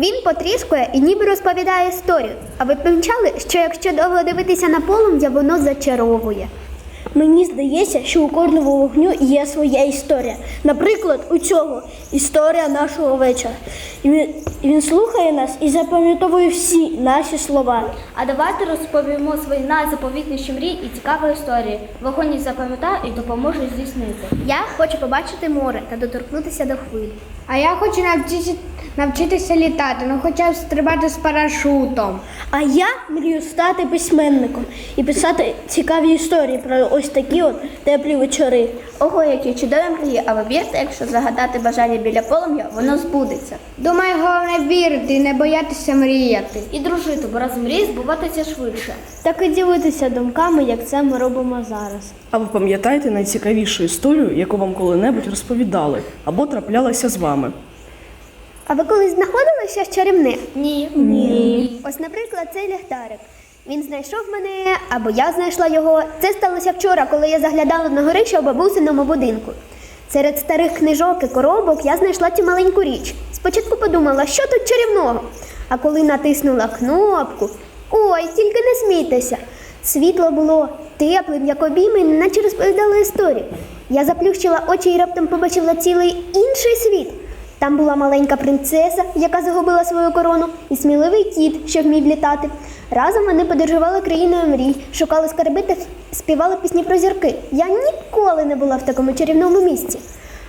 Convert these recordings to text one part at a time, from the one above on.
він потріскує і ніби розповідає історію. А ви помічали, що якщо довго дивитися на полум'я, воно зачаровує. Мені здається, що у кожного вогню є своя історія. Наприклад, у цього історія нашого вечора. І він, він слухає нас і запам'ятовує всі наші слова. А давайте розповімо свої найзаповітніші мрії і цікаві історії. Вогонь їх запам'ятає і допоможе здійснити. Я хочу побачити море та доторкнутися до хвиль. А я хочу навчитися, навчитися літати, ну хоча б стрибати з парашутом. А я мрію стати письменником і писати цікаві історії про ось такі от теплі вечори. Ого, які чудові мрії, а ви вірте, якщо загадати бажання біля полум'я, воно збудеться. Думаю, головне вірити і не боятися мріяти. І дружити, бо разом мрії збуватися швидше. Так і ділитися думками, як це ми робимо зараз. А ви пам'ятаєте найцікавішу історію, яку вам коли-небудь розповідали або траплялася з вами? А ви колись знаходили щось чарівне? Ні. Ні. Ось, наприклад, цей ліхтарик. Він знайшов мене, або я знайшла його. Це сталося вчора, коли я заглядала на горище у бабусиному будинку. Серед старих книжок і коробок я знайшла цю маленьку річ. Спочатку подумала, що тут чарівного. А коли натиснула кнопку, ой, тільки не смійтеся. Світло було теплим, як обійми, наче розповідало історію. Я заплющила очі і раптом побачила цілий інший світ. Там була маленька принцеса, яка загубила свою корону, і сміливий кіт, що вмів літати. Разом вони подорожували країною мрій, шукали скарби та співали пісні про зірки. Я ніколи не була в такому чарівному місці.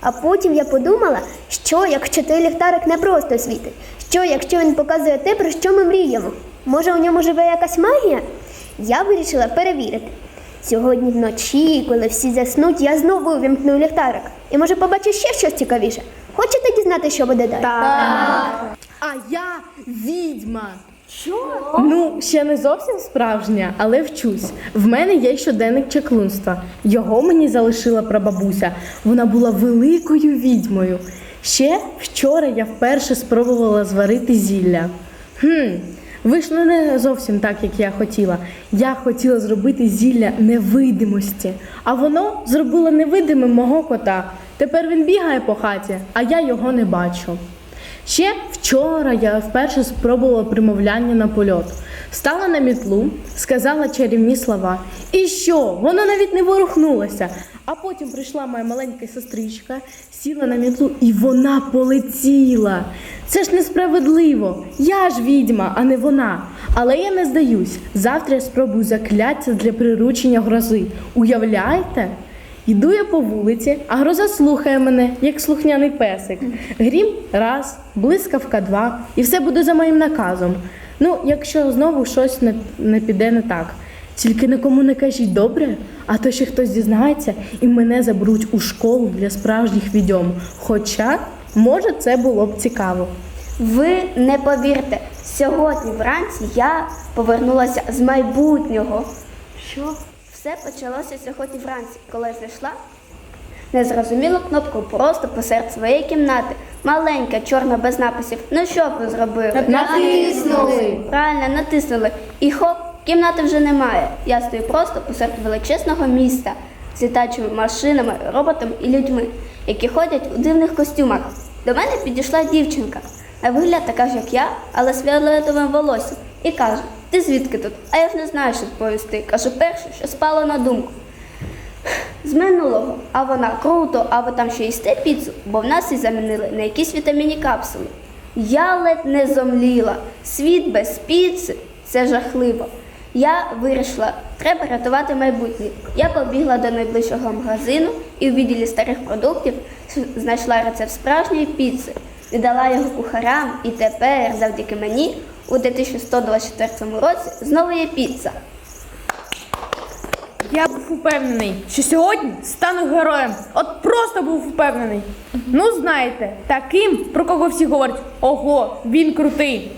А потім я подумала, що якщо той ліхтарик не просто світить, що якщо він показує те, про що ми мріємо. Може, у ньому живе якась магія? Я вирішила перевірити. Сьогодні вночі, коли всі заснуть, я знову увімкну ліхтарик. І може побачу ще щось цікавіше. Дізнати, що буде далі? А я відьма. Що? Ну, ще не зовсім справжня, але вчусь. В мене є щоденник чеклунства. Його мені залишила прабабуся. Вона була великою відьмою. Ще вчора я вперше спробувала зварити зілля. Хм, вийшло не зовсім так, як я хотіла. Я хотіла зробити зілля невидимості, а воно зробило невидимим мого кота. Тепер він бігає по хаті, а я його не бачу. Ще вчора я вперше спробувала примовляння на польот. Стала на мітлу, сказала чарівні слова. І що? Воно навіть не ворухнулося. А потім прийшла моя маленька сестричка, сіла на мітлу, і вона полетіла. Це ж несправедливо. Я ж відьма, а не вона. Але я не здаюсь. Завтра я спробую закляття для приручення грози. Уявляєте? Йду я по вулиці, а гроза слухає мене, як слухняний песик. Грім раз, блискавка два, і все буде за моїм наказом. Ну, якщо знову щось не, не піде не так. Тільки нікому не кажіть добре, а то ще хтось дізнається і мене заберуть у школу для справжніх відьом. Хоча, може, це було б цікаво. Ви не повірте, сьогодні вранці я повернулася з майбутнього. Що? Все почалося сьогодні вранці, коли зайшла незрозумілу кнопку просто посеред своєї кімнати. Маленька, чорна, без написів. Ну що б ви зробили? Натиснули. Правильно, натиснули. І хоп, кімнати вже немає. Я стою просто посеред величезного міста з літачими машинами, роботами і людьми, які ходять у дивних костюмах. До мене підійшла дівчинка. На вигляд така ж, як я, але з фіолетовим волоссям. І каже: Ти звідки тут? А я ж не знаю, що відповісти. Кажу перше, що спало на думку. З минулого, а вона круто, а ви там ще їсте піцу, бо в нас і замінили на якісь вітамінні капсули. Я ледь не зомліла. Світ без піци це жахливо. Я вирішила, треба рятувати майбутнє. Я побігла до найближчого магазину і у відділі старих продуктів знайшла рецепт справжньої піци, віддала його кухарям, і тепер, завдяки мені, у 2124 році знову є піца. Я був упевнений, що сьогодні стану героєм. От просто був упевнений. Ну, знаєте, таким, про кого всі говорять, ого, він крутий.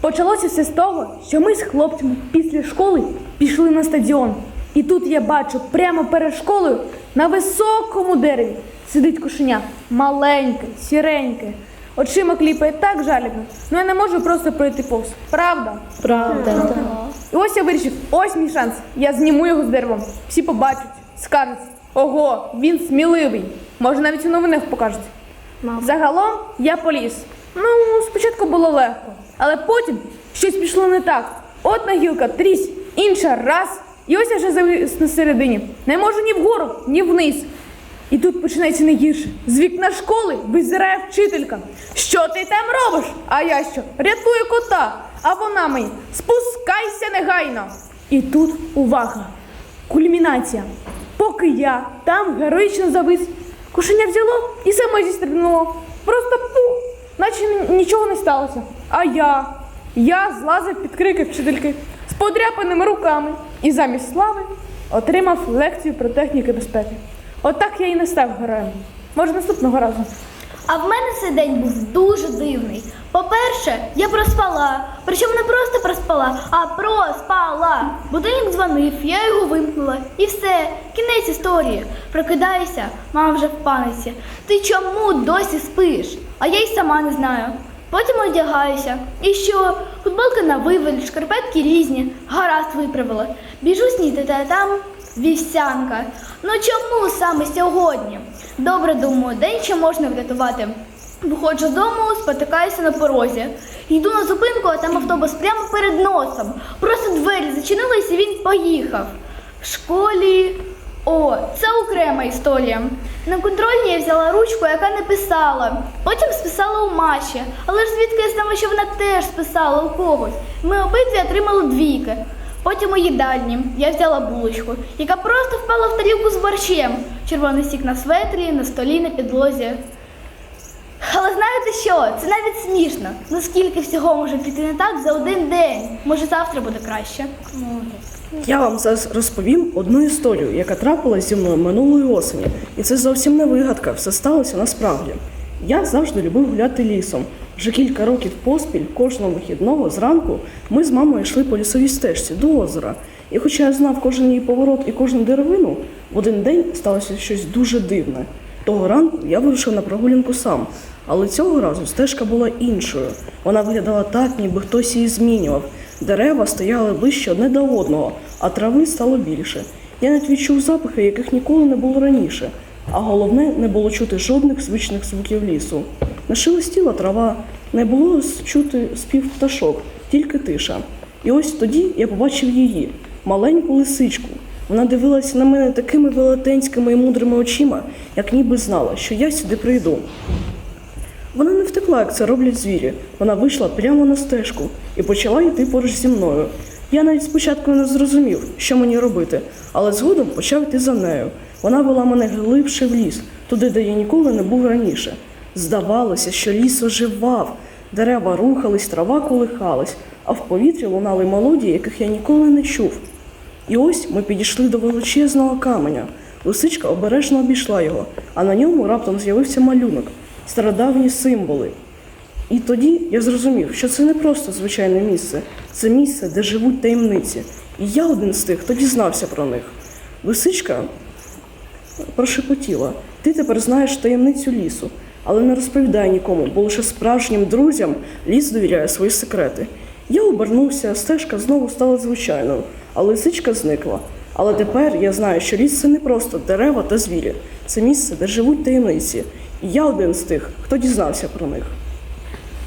Почалося все з того, що ми з хлопцями після школи пішли на стадіон. І тут я бачу прямо перед школою на високому дереві сидить кошеня, маленьке, сіреньке. Очима кліпає так жалібно. Ну я не можу просто пройти повз. Правда? Правда. І ось я вирішив, ось мій шанс. Я зніму його з деревом. Всі побачать, скажуть, ого, він сміливий. Може навіть у новинах покажуть. Загалом я поліз. Ну, спочатку було легко, але потім щось пішло не так. Одна гілка трісь, інша раз. І ось я вже завис на середині. Не можу ні вгору, ні вниз. І тут починається найгірше. З вікна школи визирає вчителька. Що ти там робиш? А я що? Рятую кота. А вона мені спускайся негайно. І тут увага. Кульмінація. Поки я там героїчно завис, кошеня взяло і саме зістрибнуло. Просто пух, наче нічого не сталося. А я, я злазив під крики вчительки з подряпаними руками і замість слави отримав лекцію про техніки безпеки. Отак я і не став героєм. Може, наступного разу. А в мене цей день був дуже дивний. По-перше, я проспала. Причому не просто проспала, а проспала. Будильник дзвонив, я його вимкнула. І все, кінець історії. Прокидаюся, мама вже в паниці. Ти чому досі спиш? А я й сама не знаю. Потім одягаюся. І що? Футболка на виваль, шкарпетки різні. Гаразд виправила. Біжу снідати, а там вівсянка. Ну чому саме сьогодні? Добре думаю, день ще можна врятувати. Виходжу з дому, спотикаюся на порозі. Йду на зупинку, а там автобус прямо перед носом. Просто двері зачинились і він поїхав. В школі. О, це окрема історія. На контрольній я взяла ручку, яка не писала. Потім списала у Маші. Але ж звідки я знала, що вона теж списала у когось. Ми обидві отримали двійки. Потім у їдальні я взяла булочку, яка просто впала в тарілку з борщем. Червоний сік на светрі, на столі, на підлозі. Але знаєте що? Це навіть смішно. Наскільки всього може піти не так за один день. Може завтра буде краще. Я вам зараз розповім одну історію, яка трапилась зі мною минулої осені. І це зовсім не вигадка, все сталося насправді. Я завжди любив гуляти лісом. Вже кілька років поспіль, кожного вихідного зранку, ми з мамою йшли по лісовій стежці до озера. І хоча я знав кожен її поворот і кожну деревину, в один день сталося щось дуже дивне. Того ранку я вирушив на прогулянку сам, але цього разу стежка була іншою. Вона виглядала так, ніби хтось її змінював. Дерева стояли ближче одне до одного, а трави стало більше. Я навіть відчув запахи, яких ніколи не було раніше. А головне, не було чути жодних звичних звуків лісу. Не шелестіла трава, не було чути спів пташок, тільки тиша. І ось тоді я побачив її, маленьку лисичку. Вона дивилася на мене такими велетенськими і мудрими очима, як ніби знала, що я сюди прийду. Вона не втекла, як це роблять звірі. Вона вийшла прямо на стежку і почала йти поруч зі мною. Я навіть спочатку не зрозумів, що мені робити, але згодом почав йти за нею. Вона вела мене глибше в ліс, туди, де я ніколи не був раніше. Здавалося, що ліс оживав, дерева рухались, трава колихалась, а в повітрі лунали мелодії, яких я ніколи не чув. І ось ми підійшли до величезного каменя. Лисичка обережно обійшла його, а на ньому раптом з'явився малюнок, стародавні символи. І тоді я зрозумів, що це не просто звичайне місце, це місце, де живуть таємниці. І я один з тих, хто дізнався про них. Лисичка прошепотіла: ти тепер знаєш таємницю лісу, але не розповідай нікому, бо лише справжнім друзям ліс довіряє свої секрети. Я обернувся, стежка знову стала звичайною, а лисичка зникла. Але тепер я знаю, що ліс це не просто дерева та звірі, це місце, де живуть таємниці. І я один з тих, хто дізнався про них.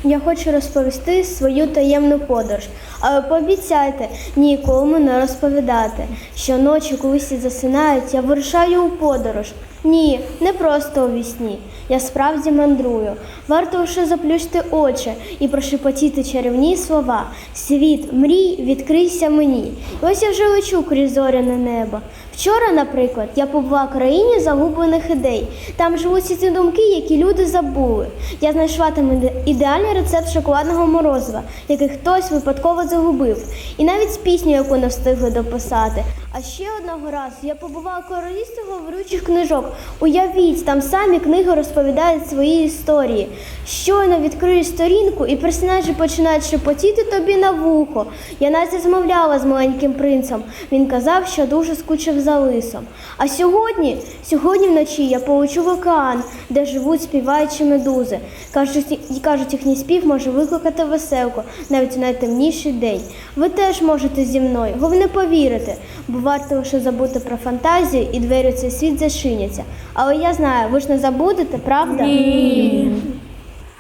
Я хочу розповісти свою таємну подорож, але пообіцяйте нікому не розповідати. Щоночі, коли всі засинають, я вирушаю у подорож. Ні, не просто у вісні. Я справді мандрую. Варто лише заплющити очі і прошепотіти чарівні слова. Світ, мрій, відкрийся мені. І ось я вже лечу крізь зоряне небо. Вчора, наприклад, я побула в країні загублених ідей. Там живуть ці думки, які люди забули. Я знайшла там ідеальний рецепт шоколадного морозива, який хтось випадково загубив. І навіть пісню, яку не встигли дописати. А ще одного разу я побувала в королівстві говорючих книжок. Уявіть, там самі книги розповідають свої історії. Щойно відкриєш сторінку, і персонажі починають шепотіти тобі на вухо. Я навіть розмовляла з маленьким принцем. Він казав, що дуже скучив за лисом. А сьогодні, сьогодні вночі я полечу в океан, де живуть співаючі медузи. Кажуть, і кажуть, їхній спів може викликати веселку навіть у найтемніший день. Ви теж можете зі мною, головне повірити, бо варто лише забути про фантазію, і двері у цей світ зачиняться. Але я знаю, ви ж не забудете, правда?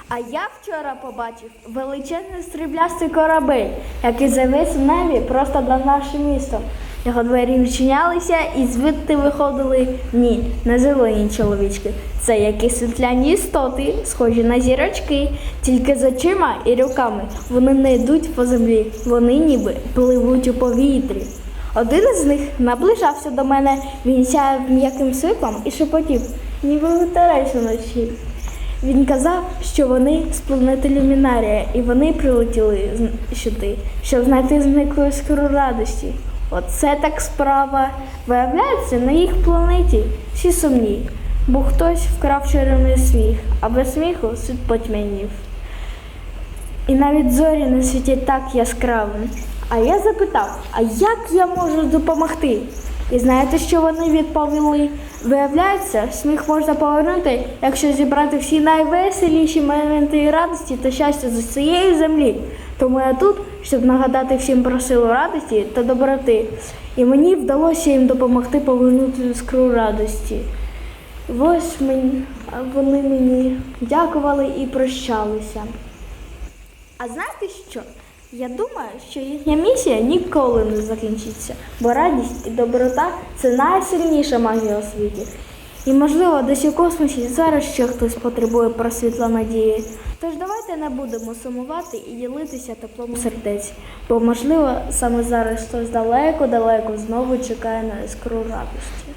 А я вчора побачив величезний сріблястий корабель, який завис в небі просто над нашим містом. Його двері відчинялися і звідти виходили ні, не зелені чоловічки. Це якісь світляні істоти, схожі на зірочки, тільки з очима і руками. Вони не йдуть по землі, вони ніби пливуть у повітрі. Один із них наближався до мене, він сяяв м'яким світлом і шепотів, ніби витарець уночі. Він казав, що вони з планети Люмінарія, і вони прилетіли сюди, щоб знайти зниклу іскру радості. Оце так справа. Виявляється, на їх планеті всі сумні, бо хтось вкрав чарівний сміх, а без сміху світ потьмянів. І навіть зорі не світять так яскраво. А я запитав, а як я можу допомогти? І знаєте, що вони відповіли? Виявляється, сміх можна повернути, якщо зібрати всі найвеселіші моменти радості та щастя з цієї землі. Тому я тут, щоб нагадати всім про силу радості та доброти. І мені вдалося їм допомогти повернути іскру радості. Ось мені, вони мені дякували і прощалися. А знаєте що? Я думаю, що їхня місія ніколи не закінчиться, бо радість і доброта це найсильніша магія у світі. І можливо, десь у космосі зараз ще хтось потребує просвітла надії. Тож давайте не будемо сумувати і ділитися теплом сердець, бо можливо саме зараз хтось далеко-далеко знову чекає на іскру радості.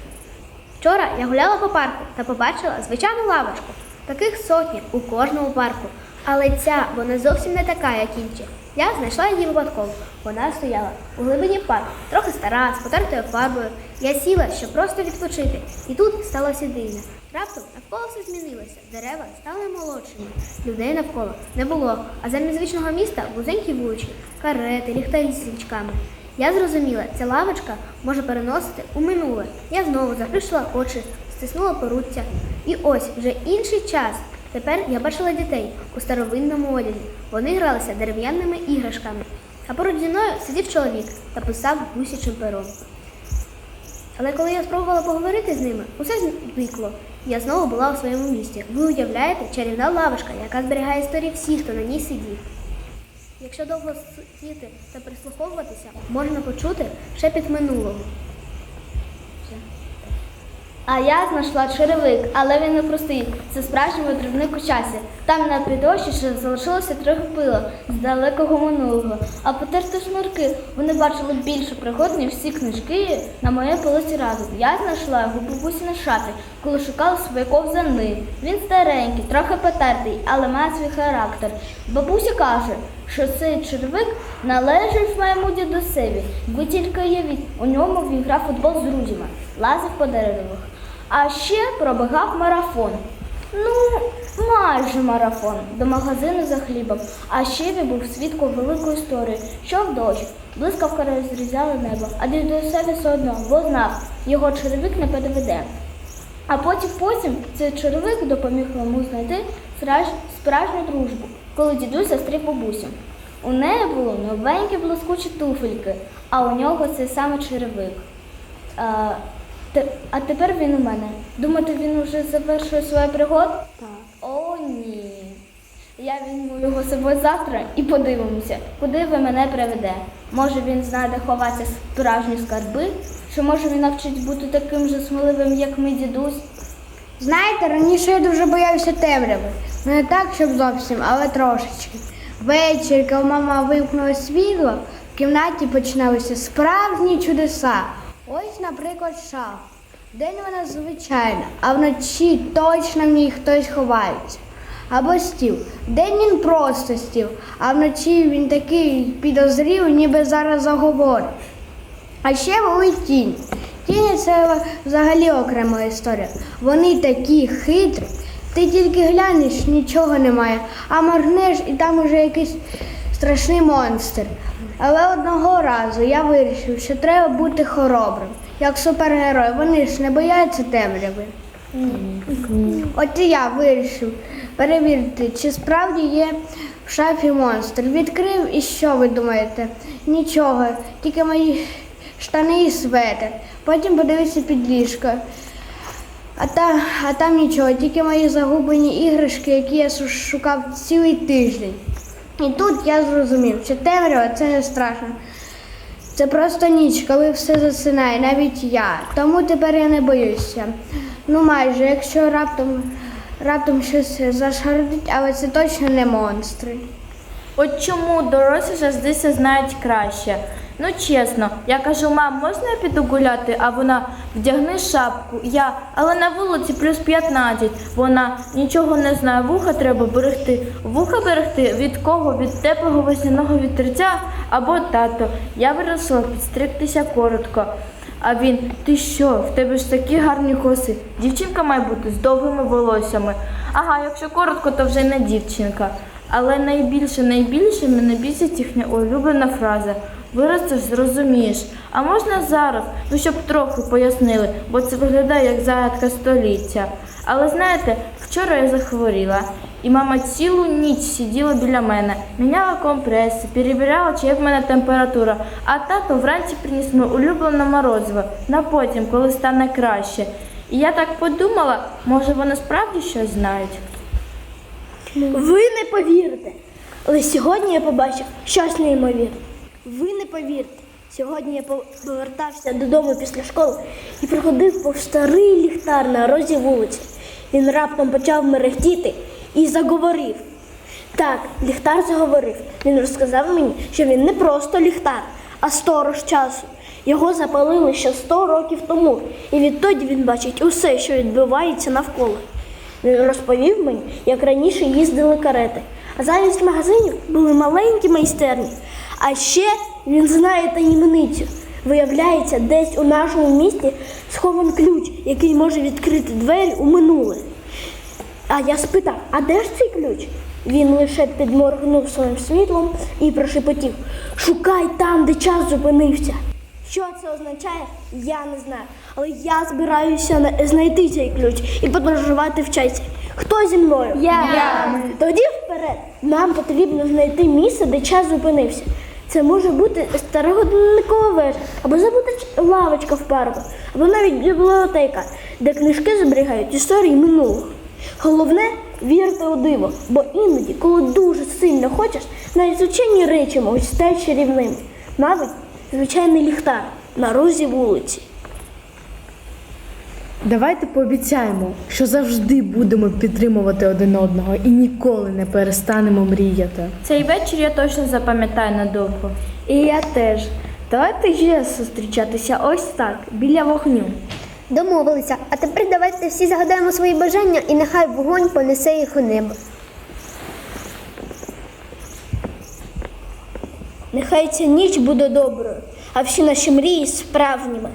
Вчора я гуляла по парку та побачила звичайну лавочку. Таких сотні у кожному парку. Але ця вона зовсім не така, як інші. Я знайшла її випадково. Вона стояла у глибині парку, трохи стара, з потертою фарбою. Я сіла, щоб просто відпочити. І тут сталося дивне. Раптом навколо все змінилося. Дерева стали молодшими. Людей навколо не було. А замість звичного міста вузенькі вулички, карети, ліхтарі з свічками. Я зрозуміла, ця лавочка може переносити у минуле. Я знову заплющила очі, стиснула поруття. І ось вже інший час. Тепер я бачила дітей у старовинному одязі. Вони гралися дерев'яними іграшками. А поруч зі мною сидів чоловік та писав гусячим пером. Але коли я спробувала поговорити з ними, усе зникло. Я знову була у своєму місті. Ви уявляєте, чарівна лавочка, яка зберігає історії всіх, хто на ній сидів. Якщо довго сидіти та прислуховуватися, можна почути шепіт минулого. А я знайшла черевик, але він не простий. Це справжній витривник у часі. Там на підоші ще залишилося трохи пила з далекого минулого. А потерти шнурки вони бачили більше пригод, ніж всі книжки на моїй полиці разом. Я знайшла його бабусі на шафі, коли шукала свої ковзани. Він старенький, трохи потертий, але має свій характер. Бабуся каже, що цей червик належить моєму дідусеві. Ви тільки уявіть, у ньому він грав футбол з друзями, лазив по деревах. А ще пробігав марафон. Ну, майже марафон до магазину за хлібом. А ще він був свідком великої історії, що в дощ. Блискавка розрізала небо, а дідусеві все одно, бо знав, його черевик не підведе. А потім потім цей черевик допоміг йому знайти справжню дружбу, коли дідусь зустрів бабусю. У неї були новенькі блискучі туфельки, а у нього цей саме черевик. А, те- а тепер він у мене. Думаєте, він уже завершує свою пригоду? Так. О, ні. Я візьму його з собою завтра і подивимося, куди ви мене приведе. Може він знає, де ховатися справжні скарби? Чи може він навчить бути таким же сміливим, як мій дідусь? Знаєте, раніше я дуже боявся темряви. Ну, Не так, щоб зовсім, але трошечки. Ввечері, коли мама вимкнула світло, в кімнаті починалися справжні чудеса. Ось, наприклад, шаф. День вона звичайна, а вночі точно в ній хтось ховається. Або стіл. День він просто стіл, а вночі він такий підозрілий, ніби зараз заговорить. А ще були тінь. Тіні це взагалі окрема історія. Вони такі хитрі. Ти тільки глянеш, нічого немає, а моргнеш і там уже якийсь страшний монстр. Але одного разу я вирішив, що треба бути хоробрим, як супергерой. Вони ж не бояться темряви. От і я вирішив перевірити, чи справді є в шафі монстр. Відкрив і що ви думаєте? Нічого, тільки мої штани і светр. Потім подивився під ліжко. А, та, а там нічого, тільки мої загублені іграшки, які я шукав цілий тиждень. І тут я зрозумів, що темрява це не страшно. Це просто ніч, коли все засинає, навіть я. Тому тепер я не боюся. Ну майже, якщо раптом, раптом щось зашародить, але це точно не монстри. От чому дорослі завжди все знають краще. Ну чесно, я кажу, мам, можна я піду гуляти? А вона вдягни шапку. Я, але на вулиці плюс 15. Вона нічого не знає. Вуха треба берегти. Вуха берегти від кого? Від теплого весняного вітерця або тато. Я вирішила підстригтися коротко. А він, ти що, в тебе ж такі гарні коси. Дівчинка має бути з довгими волоссями. Ага, якщо коротко, то вже не дівчинка. Але найбільше, найбільше мене бісить їхня улюблена фраза. Виростеш, зрозумієш. А можна зараз, ну щоб трохи пояснили, бо це виглядає як загадка століття. Але знаєте, вчора я захворіла, і мама цілу ніч сиділа біля мене, міняла компреси, перевіряла, чи є в мене температура. А тато вранці приніс моє улюблене морозиво на потім, коли стане краще. І я так подумала, може вони справді щось знають. Ви не повірите. Але сьогодні я побачив щось неймовірне. Ви не повірите. Сьогодні я повертався додому після школи і приходив по старий ліхтар на розі вулиці. Він раптом почав мерехтіти і заговорив. Так, ліхтар заговорив. Він розказав мені, що він не просто ліхтар, а сторож часу. Його запалили ще 100 років тому, і відтоді він бачить усе, що відбувається навколо. Він розповів мені, як раніше їздили карети, а замість магазинів були маленькі майстерні. А ще він знає таємницю. Виявляється, десь у нашому місті схован ключ, який може відкрити двері у минуле. А я спитав, а де ж цей ключ? Він лише підморгнув своїм світлом і прошепотів: Шукай там, де час зупинився. Що це означає, я не знаю. Але я збираюся знайти цей ключ і подорожувати в часі. Хто зі мною? Я. Тоді вперед. Нам потрібно знайти місце, де час зупинився. Це може бути старогодинникова вежа, або забута лавочка в парку, або навіть бібліотека, де книжки зберігають історії минулого. Головне вірити у диво, бо іноді, коли дуже сильно хочеш, навіть звичайні речі можуть стати чарівними. Навіть звичайний ліхтар на розі вулиці. Давайте пообіцяємо, що завжди будемо підтримувати один одного і ніколи не перестанемо мріяти. Цей вечір я точно запам'ятаю надовго. І я теж. Давайте ще зустрічатися ось так, біля вогню. Домовилися. А тепер давайте всі загадаємо свої бажання і нехай вогонь понесе їх у небо. Нехай ця ніч буде доброю, а всі наші мрії справжніми.